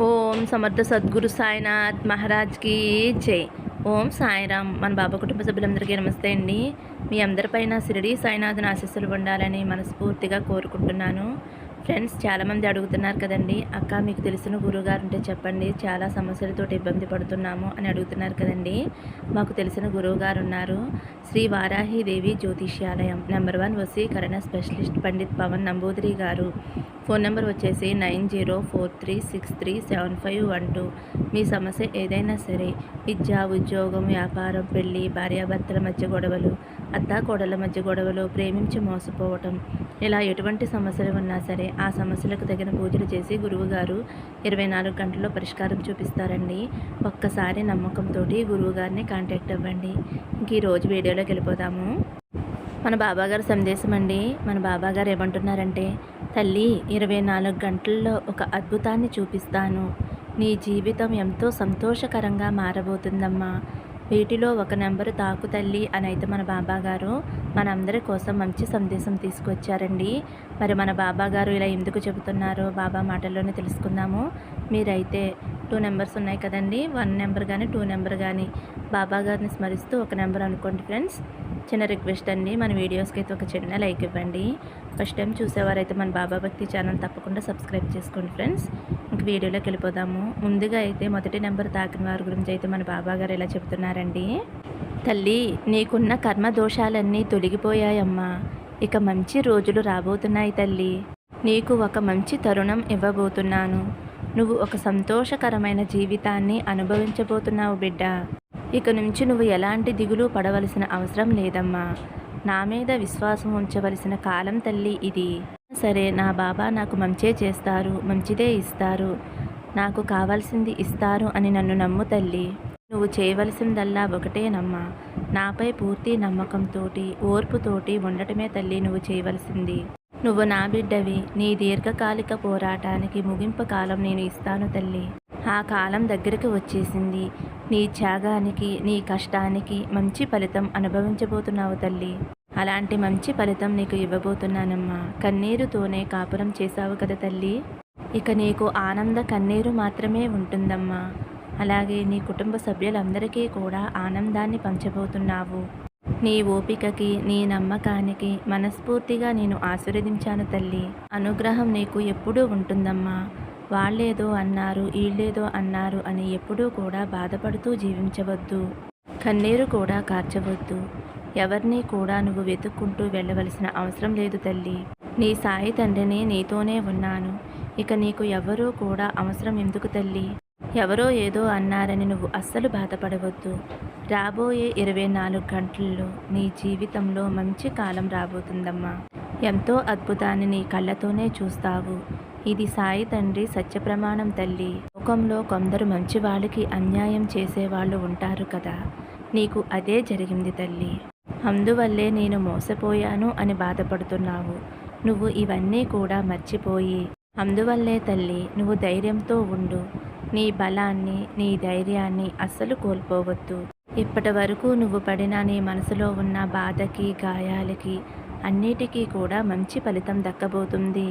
ఓం సమర్థ సద్గురు సాయినాథ్ మహారాజ్కి జై. ఓం సాయిరామ్. మన బాబా కుటుంబ సభ్యులందరికీ నమస్తే అండి. మీ అందరిపైన సిరిడి సాయినాథ్ని ఆశీస్సులు ఉండాలని మనస్ఫూర్తిగా కోరుకుంటున్నాను. ఫ్రెండ్స్ చాలామంది అడుగుతున్నారు కదండి అక్క మీకు తెలిసిన గురువుగారు ఉంటే చెప్పండి చాలా సమస్యలతో ఇబ్బంది పడుతున్నాము అని అడుగుతున్నారు కదండి. మాకు తెలిసిన గురువుగారు ఉన్నారు. శ్రీ వారాహిదేవి జ్యోతిష్యాలయం. నెంబర్ వన్ వసీకరణ స్పెషలిస్ట్ పండిత్ పవన్ నంబూదిరి గారు. ఫోన్ నెంబర్ వచ్చేసి nine zero four three six three seven five one two. మీ సమస్య ఏదైనా సరే విద్య ఉద్యోగం వ్యాపారం పెళ్ళి భార్యాభర్తల మధ్య గొడవలు అత్తాకోడళ్ళ మధ్య గొడవలు ప్రేమించి మోసపోవటం ఇలా ఎటువంటి సమస్యలు ఉన్నా సరే ఆ సమస్యలకు తగిన పూజలు చేసి గురువుగారు ఇరవై నాలుగు గంటల్లో పరిష్కారం చూపిస్తారండి. ఒక్కసారి నమ్మకంతో గురువుగారిని కాంటాక్ట్ అవ్వండి. ఇంక ఈరోజు వీడియోలోకి వెళ్ళిపోదాము. మన బాబాగారు సందేశం అండి. మన బాబాగారు ఏమంటున్నారంటే తల్లి ఇరవై నాలుగు గంటల్లో ఒక అద్భుతాన్ని చూపిస్తాను. నీ జీవితం ఎంతో సంతోషకరంగా మారబోతుందమ్మా. వీటిలో ఒక నెంబరు తాకు తల్లి అని అయితే మన బాబాగారు మనందరి కోసం మంచి సందేశం తీసుకొచ్చారండి. మరి మన బాబాగారు ఇలా ఎందుకు చెబుతున్నారో బాబా మాటల్లోనే తెలుసుకుందాము. మీరైతే టూ నెంబర్స్ ఉన్నాయి కదండి. వన్ నెంబర్ కానీ టూ నెంబర్ కానీ బాబా గారిని స్మరిస్తూ ఒక నెంబర్ అనుకోండి ఫ్రెండ్స్. చిన్న రిక్వెస్ట్ అండి. మన వీడియోస్కి అయితే ఒక చిన్న లైక్ ఇవ్వండి. ఫస్ట్ టైం చూసేవారైతే మన బాబా భక్తి ఛానల్ తప్పకుండా సబ్స్క్రైబ్ చేసుకోండి ఫ్రెండ్స్. ఇంక వీడియోలోకి వెళ్ళిపోదాము. ముందుగా అయితే మొదటి నెంబర్ తాకిన వారి గురించి అయితే మన బాబా గారు ఇలా చెప్తున్నారండి. తల్లి నీకున్న కర్మ దోషాలన్నీ తొలగిపోయాయమ్మా. ఇక మంచి రోజులు రాబోతున్నాయి తల్లి. నీకు ఒక మంచి తరుణం ఇవ్వబోతున్నాను. నువ్వు ఒక సంతోషకరమైన జీవితాన్ని అనుభవించబోతున్నావు బిడ్డ. ఇక నుంచి నువ్వు ఎలాంటి దిగులు పడవలసిన అవసరం లేదమ్మా. నా మీద విశ్వాసం ఉంచవలసిన కాలం తల్లి ఇది. సరే నా బాబా నాకు మంచే చేస్తారు మంచిదే ఇస్తారు. నాకు కావాల్సింది ఇస్తారు అని నన్ను నమ్ము తల్లి. నువ్వు చేయవలసిందల్లా ఒకటేనమ్మా నాపై పూర్తి నమ్మకంతోటి ఓర్పుతోటి ఉండటమే తల్లి నువ్వు చేయవలసింది. నువ్వు నా బిడ్డవి. నీ దీర్ఘకాలిక పోరాటానికి ముగింపు కాలం నేను ఇస్తాను తల్లి. ఆ కాలం దగ్గరికి వచ్చేసింది. నీ త్యాగానికి నీ కష్టానికి మంచి ఫలితం అనుభవించబోతున్నావు తల్లి. అలాంటి మంచి ఫలితం నీకు ఇవ్వబోతున్నానమ్మా. కన్నీరుతోనే కాపురం చేశావు కదా తల్లి. ఇక నీకు ఆనంద కన్నీరు మాత్రమే ఉంటుందమ్మా. అలాగే నీ కుటుంబ సభ్యులందరికీ కూడా ఆనందాన్ని పంచబోతున్నావు. నీ ఓపికకి నీ నమ్మకానికి మనస్ఫూర్తిగా నేను ఆశీర్వదించాను తల్లి. అనుగ్రహం నీకు ఎప్పుడూ ఉంటుందమ్మా. వాళ్ళేదో అన్నారు వీళ్ళేదో అన్నారు అని ఎప్పుడూ కూడా బాధపడుతూ జీవించవద్దు. కన్నీరు కూడా కార్చవద్దు. ఎవరిని కూడా నువ్వు వెతుక్కుంటూ వెళ్ళవలసిన అవసరం లేదు తల్లి. నీ సాయి తండ్రిని నీతోనే ఉన్నాను. ఇక నీకు ఎవరూ కూడా అవసరం ఎందుకు తల్లి? ఎవరో ఏదో అన్నారని నువ్వు అస్సలు బాధపడవద్దు. రాబోయే ఇరవై నాలుగు గంటల్లో నీ జీవితంలో మంచి కాలం రాబోతుందమ్మా. ఎంతో అద్భుతాన్ని నీ కళ్ళతోనే చూస్తావు. ఇది సాయి తండ్రి సత్యప్రమాణం తల్లి. లోకంలో కొందరు మంచి వాళ్ళకి అన్యాయం చేసేవాళ్ళు ఉంటారు కదా. నీకు అదే జరిగింది తల్లి. అందువల్లే నేను మోసపోయాను అని బాధపడుతున్నావు. నువ్వు ఇవన్నీ కూడా మర్చిపోయి. అందువల్లే తల్లి నువ్వు ధైర్యంతో ఉండు. నీ బలాన్ని నీ ధైర్యాన్ని అస్సలు కోల్పోవద్దు. ఇప్పటి వరకు నువ్వు పడిన నీ మనసులో ఉన్న బాధకి గాయాలకి అన్నిటికీ కూడా మంచి ఫలితం దక్కబోతుంది.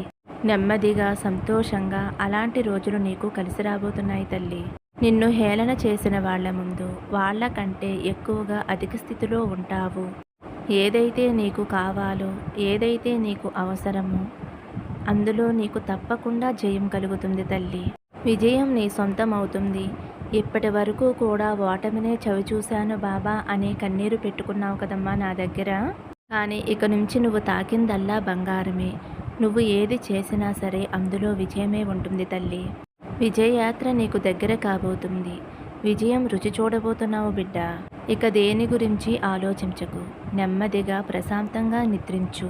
నెమ్మదిగా సంతోషంగా అలాంటి రోజులు నీకు కలిసి రాబోతున్నాయి తల్లి. నిన్ను హేళన చేసిన వాళ్ళ ముందు వాళ్ళకంటే ఎక్కువగా అధిక స్థితిలో ఉంటావు. ఏదైతే నీకు కావాలో ఏదైతే నీకు అవసరమో అందులో నీకు తప్పకుండా జయం కలుగుతుంది తల్లి. విజయం నీ సొంతం అవుతుంది ఇప్పటి వరకు కూడా ఓటమినే చవి చూశాను బాబా అనే కన్నీరు పెట్టుకున్నావు కదమ్మా నా దగ్గర. కానీ ఇక నుంచి నువ్వు తాకిందల్లా బంగారమే. నువ్వు ఏది చేసినా సరే అందులో విజయమే ఉంటుంది తల్లి. విజయయాత్ర నీకు దగ్గర కాబోతుంది. విజయం రుచి చూడబోతున్నావు బిడ్డ. ఇక దేని గురించి ఆలోచించకు. నెమ్మదిగా ప్రశాంతంగా నిద్రించు.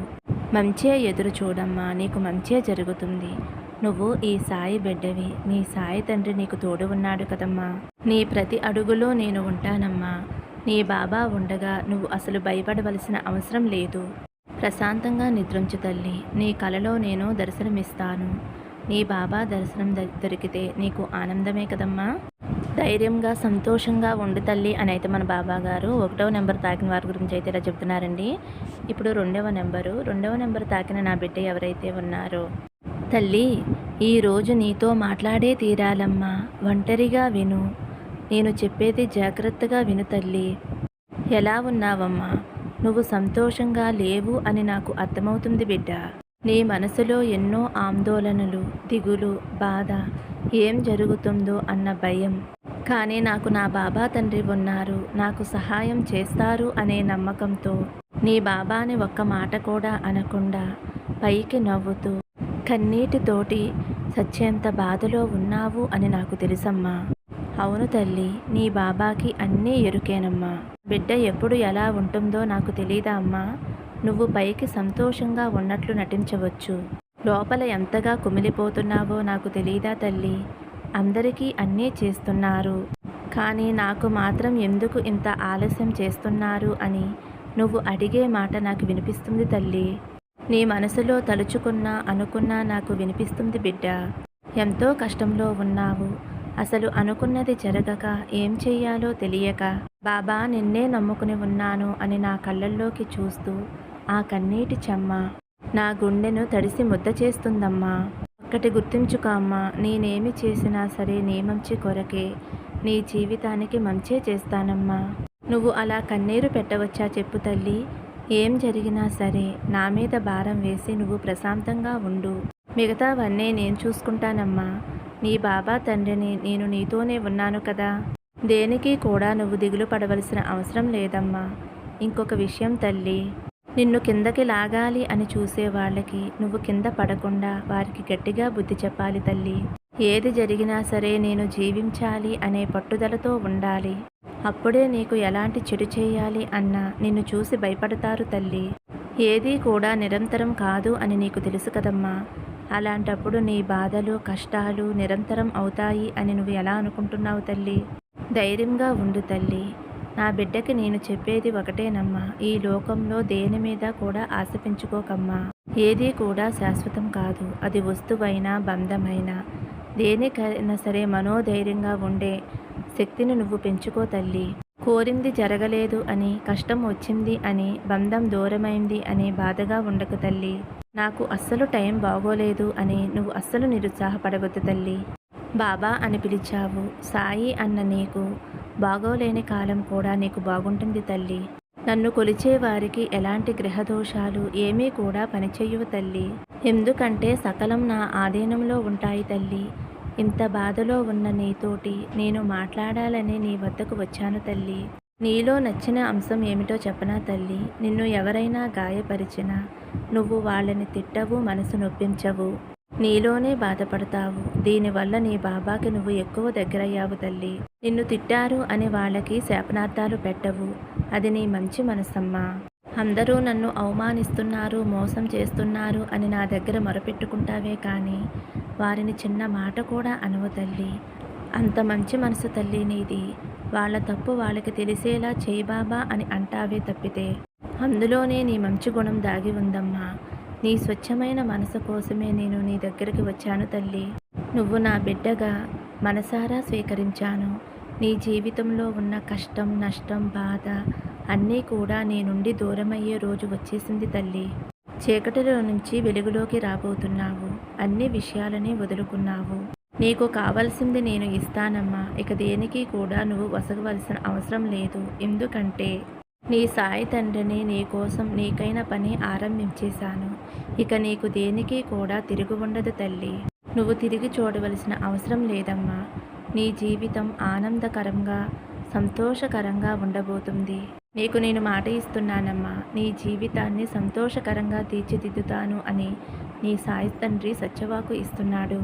మంచే ఎదురు చూడమ్మా నీకు మంచే జరుగుతుంది. నువ్వు ఈ సాయి బిడ్డవి. నీ సాయి తండ్రి నీకు తోడు ఉన్నాడు కదమ్మా. నీ ప్రతి అడుగులో నేను ఉంటానమ్మా. నీ బాబా ఉండగా నువ్వు అసలు భయపడవలసిన అవసరం లేదు. ప్రశాంతంగా నిద్రించు తల్లి. నీ కలలో నేను దర్శనమిస్తాను. నీ బాబా దర్శనం దొరికితే నీకు ఆనందమే కదమ్మా? ధైర్యంగా సంతోషంగా ఉండి తల్లి అని అయితే మన బాబా గారు ఒకటవ నెంబర్ తాకిన వారి గురించి అయితే ఇలా చెప్తున్నారండి. ఇప్పుడు రెండవ నెంబరు. రెండవ నెంబర్ తాకిన నా బిడ్డ ఎవరైతే ఉన్నారో. తల్లి ఈరోజు నీతో మాట్లాడే తీరాలమ్మా. ఒంటరిగా విను. నేను చెప్పేది జాగ్రత్తగా విను తల్లి. ఎలా ఉన్నావమ్మా? నువ్వు సంతోషంగా లేవు అని నాకు అర్థమవుతుంది బిడ్డ. నీ మనసులో ఎన్నో ఆందోళనలు దిగులు బాధ ఏం జరుగుతుందో అన్న భయం. కానీ నాకు నా బాబా తండ్రి ఉన్నారు నాకు సహాయం చేస్తారు అనే నమ్మకంతో నీ బాబాని ఒక్క మాట కూడా అనకుండా పైకి నవ్వుతూ కన్నీటితోటి సత్యంత బాధలో ఉన్నావు అని నాకు తెలుసమ్మా. అవును తల్లి నీ బాబాకి అన్నీ ఎరుకేనమ్మా. బిడ్డ ఎప్పుడు ఎలా ఉంటుందో నాకు తెలీదా అమ్మా? నువ్వు పైకి సంతోషంగా ఉన్నట్లు నటించవచ్చు. లోపల ఎంతగా కుమిలిపోతున్నావో నాకు తెలీదా తల్లి? అందరికీ అన్నీ చేస్తున్నారు. కానీ నాకు మాత్రం ఎందుకు ఇంత ఆలస్యం చేస్తున్నారు అని నువ్వు అడిగే మాట నాకు వినిపిస్తుంది తల్లి. నీ మనసులో తలుచుకున్నా అనుకున్నా నాకు వినిపిస్తుంది బిడ్డ. ఎంతో కష్టంలో ఉన్నావు. అసలు అనుకున్నది జరగక ఏం చెయ్యాలో తెలియక బాబా నిన్నే నమ్ముకుని ఉన్నాను అని నా కళ్ళల్లోకి చూస్తూ ఆ కన్నీటి చెమ్మ నా గుండెను తడిసి ముద్ద చేస్తుందమ్మా. ఒక్కటి గుర్తుంచుకో అమ్మా నేనేమి చేసినా సరే నీ మంచి కొరకే. నీ జీవితానికి మంచే చేస్తానమ్మా. నువ్వు అలా కన్నీరు పెట్టవచ్చా చెప్పు తల్లి. ఏం జరిగినా సరే నా మీద భారం వేసి నువ్వు ప్రశాంతంగా ఉండు. మిగతావన్నీ నేను చూసుకుంటానమ్మా. నీ బాబా తండ్రిని నేను నీతోనే ఉన్నాను కదా. దేనికి కూడా నువ్వు దిగులు పడవలసిన అవసరం లేదమ్మా. ఇంకొక విషయం తల్లి. నిన్ను కిందకి లాగాలి అని చూసే వాళ్ళకి నువ్వు కింద పడకుండా వారికి గట్టిగా బుద్ధి చెప్పాలి తల్లి. ఏది జరిగినా సరే నేను జీవించాలి అనే పట్టుదలతో ఉండాలి. అప్పుడే నీకు ఎలాంటి చెడు చేయాలి అన్నా నిన్ను చూసి భయపడతారు తల్లి. ఏదీ కూడా నిరంతరం కాదు అని నీకు తెలుసు కదమ్మా. అలాంటప్పుడు నీ బాధలు కష్టాలు నిరంతరం అవుతాయి అని నువ్వు ఎలా అనుకుంటున్నావు తల్లి? ధైర్యంగా ఉండు తల్లి. నా బిడ్డకి నేను చెప్పేది ఒకటేనమ్మా ఈ లోకంలో దేని మీద కూడా ఆశ పెంచుకోకమ్మా. ఏదీ కూడా శాశ్వతం కాదు. అది వస్తువైనా బంధమైనా. దేనికైనా సరే మనోధైర్యంగా ఉండే శక్తిని నువ్వు పెంచుకో తల్లి. కోరింది జరగలేదు అని కష్టం వచ్చింది అని బంధం దూరమైంది అని బాధగా ఉండకు తల్లి. నాకు అస్సలు టైం బాగోలేదు అని నువ్వు అస్సలు నిరుత్సాహపడవద్దు తల్లి. బాబా అని పిలిచావు. సాయి అన్న నీకు బాగోలేని కాలం కూడా నీకు బాగుంటుంది తల్లి. నన్ను కొలిచే వారికి ఎలాంటి గ్రహదోషాలు ఏమీ కూడా పనిచేయవు తల్లి. ఎందుకంటే సకలం నా ఆధీనంలో ఉంటాయి తల్లి. ఇంత బాధలో ఉన్న నీతోటి నేను మాట్లాడాలని నీ వద్దకు వచ్చాను తల్లి. నీలో నచ్చిన అంశం ఏమిటో చెప్పనా తల్లి. నిన్ను ఎవరైనా గాయపరిచినా నువ్వు వాళ్ళని తిట్టవు మనసు నొప్పించవు. నీలోనే బాధపడతావు. దీనివల్ల నీ బాబాకి నువ్వు ఎక్కువ దగ్గరయ్యావు తల్లి. నిన్ను తిట్టారు అని వాళ్ళకి శాపనార్థాలు పెట్టవు. అది నీ మంచి మనసమ్మా. అందరూ నన్ను అవమానిస్తున్నారు మోసం చేస్తున్నారు అని నా దగ్గర మొరపెట్టుకుంటావే కానీ వారిని చిన్న మాట కూడా అనవు తల్లి. అంత మంచి మనసు తల్లి నీది. వాళ్ళ తప్పు వాళ్ళకి తెలిసేలా చేయబాబా అని అంటావే తప్పితే. అందులోనే నీ మంచి గుణం దాగి ఉందమ్మా. నీ స్వచ్ఛమైన మనసు కోసమే నేను నీ దగ్గరికి వచ్చాను తల్లి. నువ్వు నా బిడ్డగా మనసారా స్వీకరించాను. నీ జీవితంలో ఉన్న కష్టం నష్టం బాధ అన్నీ కూడా నీ నుండి దూరమయ్యే రోజు వచ్చేసింది తల్లి. చీకటిలో నుంచి వెలుగులోకి రాబోతున్నావు. అన్ని విషయాలని వదులుకున్నావు. నీకు కావలసింది నేను ఇస్తానమ్మా. ఇక దేనికి కూడా నువ్వు వసగవలసిన అవసరం లేదు. ఎందుకంటే నీ సాయి తండ్రిని నీ కోసం నీకైన పని ఆరంభించేశాను. ఇక నీకు దేనికి కూడా తిరిగి ఉండదు తల్లి. నువ్వు తిరిగి చూడవలసిన అవసరం లేదమ్మా. నీ జీవితం ఆనందకరంగా సంతోషకరంగా ఉండబోతుంది. నీకు నేను మాట ఇస్తున్నానమ్మా. నీ జీవితాన్ని సంతోషకరంగా తీర్చిదిద్దుతాను అని నీ సాయి తండ్రి సత్యవాకు ఇస్తున్నాడు.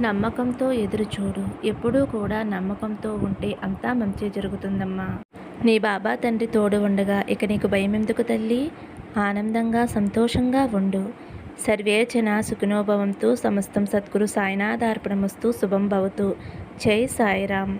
నమ్మకంతో ఎదురు చూడు. ఎప్పుడూ కూడా నమ్మకంతో ఉంటే అంతా మంచి జరుగుతుందమ్మా. నీ బాబా తండ్రి తోడు ఉండగా ఇక నీకు భయం ఎందుకు తల్లి? ఆనందంగా సంతోషంగా ఉండు. సర్వేచన సుఖినోభవంతు సమస్తం సద్గురు సాయినాథార్పణమస్తు శుభం భవతు. జై సాయిరామ్.